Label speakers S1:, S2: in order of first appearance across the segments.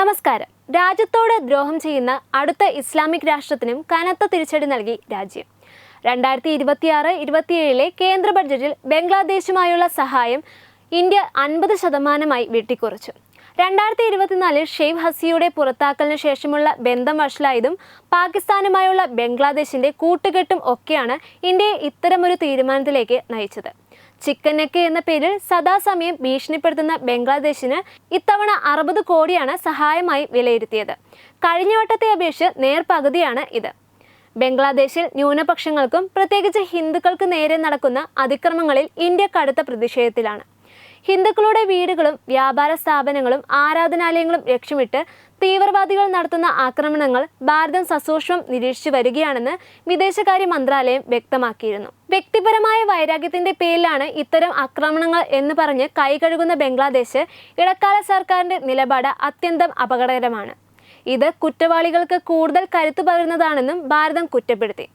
S1: നമസ്കാരം. രാജ്യത്തോട് ദ്രോഹം ചെയ്യുന്ന അടുത്ത ഇസ്ലാമിക് രാഷ്ട്രത്തിനും കനത്ത തിരിച്ചടി നൽകി രാജ്യം. രണ്ടായിരത്തി ഇരുപത്തിയാറ് ഇരുപത്തിയേഴിലെ കേന്ദ്ര ബഡ്ജറ്റിൽ ബംഗ്ലാദേശുമായുള്ള സഹായം ഇന്ത്യ അൻപത് ശതമാനമായി വെട്ടിക്കുറച്ചു. രണ്ടായിരത്തി ഇരുപത്തിനാലിൽ ഷെയ്ഖ് ഹസിയുടെ പുറത്താക്കലിന് ശേഷമുള്ള ബന്ധം വഷലായതും പാകിസ്ഥാനുമായുള്ള ബംഗ്ലാദേശിന്റെ കൂട്ടുകെട്ടും ഒക്കെയാണ് ഇന്ത്യയെ ഇത്തരമൊരു തീരുമാനത്തിലേക്ക് നയിച്ചത്. ചിക്കൻ നെക്ക് എന്ന പേരിൽ സദാസമയം ഭീഷണിപ്പെടുത്തുന്ന ബംഗ്ലാദേശിന് ഇത്തവണ അറുപത് കോടിയാണ് സഹായമായി വിലയിരുത്തിയത്. കഴിഞ്ഞ വട്ടത്തെ അപേക്ഷിച്ച് നേർപകുതിയാണ് ഇത്. ബംഗ്ലാദേശിൽ ന്യൂനപക്ഷങ്ങൾക്കും പ്രത്യേകിച്ച് ഹിന്ദുക്കൾക്ക് നേരെ നടക്കുന്ന അതിക്രമങ്ങളിൽ ഇന്ത്യ കടുത്ത പ്രതിഷേധത്തിലാണ്. ഹിന്ദുക്കളുടെ വീടുകളും വ്യാപാര സ്ഥാപനങ്ങളും ആരാധനാലയങ്ങളും ലക്ഷ്യമിട്ട് തീവ്രവാദികൾ നടത്തുന്ന ആക്രമണങ്ങൾ ഭാരതം സസൂക്ഷ്മം നിരീക്ഷിച്ചു വരികയാണെന്ന് വിദേശകാര്യ മന്ത്രാലയം വ്യക്തമാക്കിയിരുന്നു. വ്യക്തിപരമായ വൈരാഗ്യത്തിന്റെ പേരിലാണ് ഇത്തരം ആക്രമണങ്ങൾ എന്ന് പറഞ്ഞ് കൈകഴുകുന്ന ബംഗ്ലാദേശ് ഇടക്കാല സർക്കാരിന്റെ നിലപാട് അത്യന്തം അപകടകരമാണ്. ഇത് കുറ്റവാളികൾക്ക് കൂടുതൽ കരുത്തു പകരുന്നതാണെന്നും ഭാരതം കുറ്റപ്പെടുത്തി.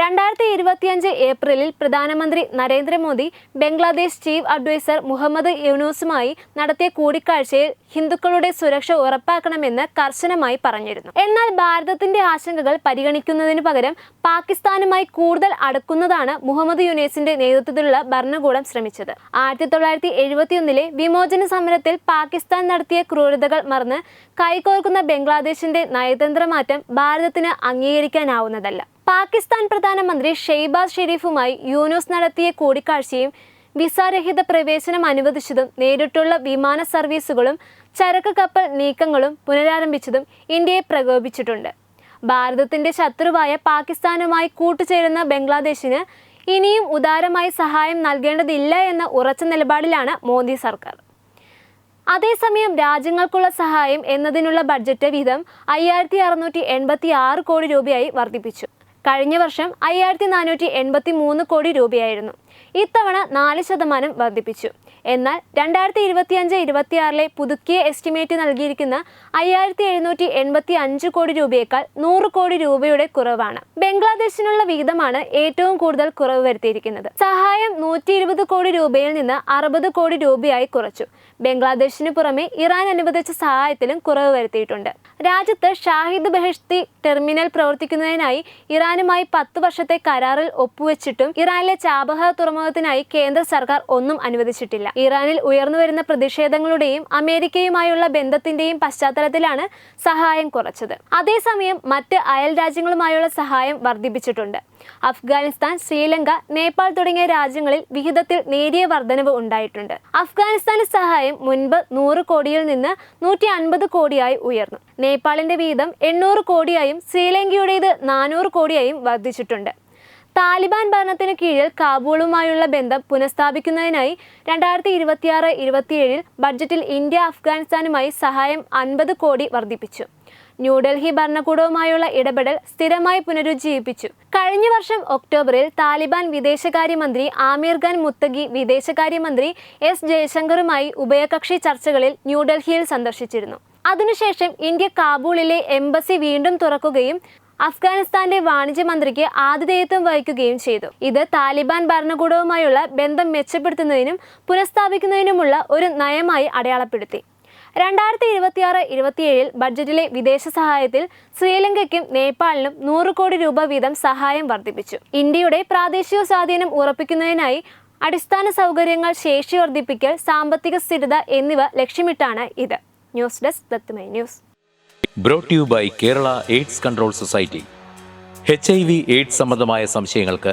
S1: രണ്ടായിരത്തി ഇരുപത്തിയഞ്ച് ഏപ്രിലിൽ പ്രധാനമന്ത്രി നരേന്ദ്രമോദി ബംഗ്ലാദേശ് ചീഫ് അഡ്വൈസർ മുഹമ്മദ് യൂനൂസുമായി നടത്തിയ കൂടിക്കാഴ്ചയിൽ ഹിന്ദുക്കളുടെ സുരക്ഷ ഉറപ്പാക്കണമെന്ന് കർശനമായി പറഞ്ഞിരുന്നു. എന്നാൽ ഭാരതത്തിന്റെ ആശങ്കകൾ പരിഗണിക്കുന്നതിന് പകരം പാകിസ്ഥാനുമായി കൂടുതൽ അടുക്കുന്നതാണ് മുഹമ്മദ് യൂനേസിന്റെ നേതൃത്വത്തിലുള്ള ഭരണകൂടം ശ്രമിച്ചത്. ആയിരത്തി തൊള്ളായിരത്തി എഴുപത്തിയൊന്നിലെ വിമോചന സമരത്തിൽ പാകിസ്ഥാൻ നടത്തിയ ക്രൂരതകൾ മറന്ന് കൈകോർക്കുന്ന ബംഗ്ലാദേശിന്റെ നയതന്ത്ര മാറ്റം ഭാരതത്തിന് അംഗീകരിക്കാനാവുന്നതല്ല. പാകിസ്ഥാൻ പ്രധാനമന്ത്രി ഷെയ്ബാസ് ഷെരീഫുമായി യൂനൂസ് നടത്തിയ കൂടിക്കാഴ്ചയും വിസാരഹിത പ്രവേശനം അനുവദിച്ചതും നേരിട്ടുള്ള വിമാന സർവീസുകളും ചരക്ക് കപ്പൽ നീക്കങ്ങളും പുനരാരംഭിച്ചതും ഇന്ത്യയെ പ്രകോപിച്ചിട്ടുണ്ട് ഭാരതത്തിന്റെ ശത്രുവായ പാകിസ്ഥാനുമായി കൂട്ടുചേരുന്ന ബംഗ്ലാദേശിന് ഇനിയും ഉദാരമായി സഹായം നൽകേണ്ടതില്ല എന്ന ഉറച്ച നിലപാടിലാണ് മോദി സർക്കാർ. അതേസമയം രാജ്യങ്ങൾക്കുള്ള സഹായം എന്നതിനുള്ള ബഡ്ജറ്റ് വീതം അയ്യായിരത്തി അറുന്നൂറ്റി എൺപത്തി ആറ് കോടി രൂപയായി വർദ്ധിപ്പിച്ചു. കഴിഞ്ഞ വർഷം അയ്യായിരത്തി നാനൂറ്റി എൺപത്തി മൂന്ന് കോടി രൂപയായിരുന്നു. ഇത്തവണ നാല് ശതമാനം വർദ്ധിപ്പിച്ചു. എന്നാൽ രണ്ടായിരത്തി ഇരുപത്തിയഞ്ച് ഇരുപത്തിയാറിലെ പുതുക്കിയ എസ്റ്റിമേറ്റ് നൽകിയിരിക്കുന്ന അയ്യായിരത്തി എഴുന്നൂറ്റി എൺപത്തി അഞ്ച് കോടി രൂപയേക്കാൾ നൂറ് കോടി രൂപയുടെ കുറവാണ്. ബംഗ്ലാദേശിനുള്ള വിഹിതമാണ് ഏറ്റവും കൂടുതൽ കുറവ് വരുത്തിയിരിക്കുന്നത്. സഹായം നൂറ്റി ഇരുപത് കോടി രൂപയിൽ നിന്ന് അറുപത് കോടി രൂപയായി കുറച്ചു. ബംഗ്ലാദേശിന് പുറമെ ഇറാൻ അനുവദിച്ച സഹായത്തിലും കുറവ് വരുത്തിയിട്ടുണ്ട്. രാജ്യത്ത് ഷാഹിദ് ബെഹഷ്തി ടെർമിനൽ പ്രവർത്തിക്കുന്നതിനായി ഇറാനുമായി പത്ത് വർഷത്തെ കരാറിൽ ഒപ്പുവെച്ചിട്ടും ഇറാനിലെ ചാബഹ തുറമുഖത്തിനായി കേന്ദ്ര സർക്കാർ ഒന്നും അനുവദിച്ചിട്ടില്ല. ഇറാനിൽ ഉയർന്നുവരുന്ന പ്രതിഷേധങ്ങളുടെയും അമേരിക്കയുമായുള്ള ബന്ധത്തിന്റെയും പശ്ചാത്തലത്തിലാണ് സഹായം കുറച്ചത്. അതേസമയം മറ്റ് അയൽ രാജ്യങ്ങളുമായുള്ള സഹായം വർദ്ധിപ്പിച്ചിട്ടുണ്ട്. അഫ്ഗാനിസ്ഥാൻ ശ്രീലങ്ക നേപ്പാൾ തുടങ്ങിയ രാജ്യങ്ങളിൽ വിഹിതത്തിൽ നേരിയ വർധനവ് ഉണ്ടായിട്ടുണ്ട്. അഫ്ഗാനിസ്ഥാന് സഹായം മുൻപ് നൂറ് കോടിയിൽ നിന്ന് നൂറ്റി അൻപത് കോടിയായി ഉയർന്നു. നേപ്പാളിന്റെ വിഹിതം എണ്ണൂറ് കോടിയായും ശ്രീലങ്കയുടേത് നാനൂറ് കോടിയായും വർദ്ധിച്ചിട്ടുണ്ട്. താലിബാൻ ഭരണത്തിന് കീഴിൽ കാബൂളുമായുള്ള ബന്ധം പുനഃസ്ഥാപിക്കുന്നതിനായി രണ്ടായിരത്തി ഇരുപത്തിയാറ് ഇരുപത്തിയേഴിൽ ബഡ്ജറ്റിൽ ഇന്ത്യ അഫ്ഗാനിസ്ഥാനുമായി സഹായം അൻപത് കോടി വർദ്ധിപ്പിച്ചു. ന്യൂഡൽഹി ഭരണകൂടവുമായുള്ള ഇടപെടൽ സ്ഥിരമായി പുനരുജ്ജീവിപ്പിച്ചു. കഴിഞ്ഞ വർഷം ഒക്ടോബറിൽ താലിബാൻ വിദേശകാര്യമന്ത്രി ആമിർ ഖാൻ മുത്തഗി വിദേശകാര്യമന്ത്രി എസ് ജയശങ്കറുമായി ഉഭയകക്ഷി ചർച്ചകളിൽ ന്യൂഡൽഹിയിൽ സന്ദർശിച്ചിരുന്നു. അതിനുശേഷം ഇന്ത്യ കാബൂളിലെ എംബസി വീണ്ടും തുറക്കുകയും അഫ്ഗാനിസ്ഥാന്റെ വാണിജ്യ മന്ത്രിക്ക് ആതിഥേയത്വം വഹിക്കുകയും ചെയ്തു. ഇത് താലിബാൻ ഭരണകൂടവുമായുള്ള ബന്ധം മെച്ചപ്പെടുത്തുന്നതിനും പുനഃസ്ഥാപിക്കുന്നതിനുമുള്ള ഒരു നയമായി അടയാളപ്പെടുത്തി. രണ്ടായിരത്തി ഇരുപത്തിയാറ് ഇരുപത്തിയേഴിൽ ബഡ്ജറ്റിലെ വിദേശ സഹായത്തിൽ ശ്രീലങ്കയ്ക്കും നേപ്പാളിനും നൂറ് കോടി രൂപ വീതം സഹായം വർദ്ധിപ്പിച്ചു. ഇന്ത്യയുടെ പ്രാദേശിക സ്വാധീനം ഉറപ്പിക്കുന്നതിനായി അടിസ്ഥാന സൗകര്യങ്ങൾ ശേഷി വർദ്ധിപ്പിക്കൽ സാമ്പത്തിക സ്ഥിരത എന്നിവ ലക്ഷ്യമിട്ടാണ് ഇത്. News desk ദത്തുമൈ news.
S2: Brought you by Kerala AIDS control society H I V AIDS സംബന്ധമായ സംശയങ്ങൾക്ക്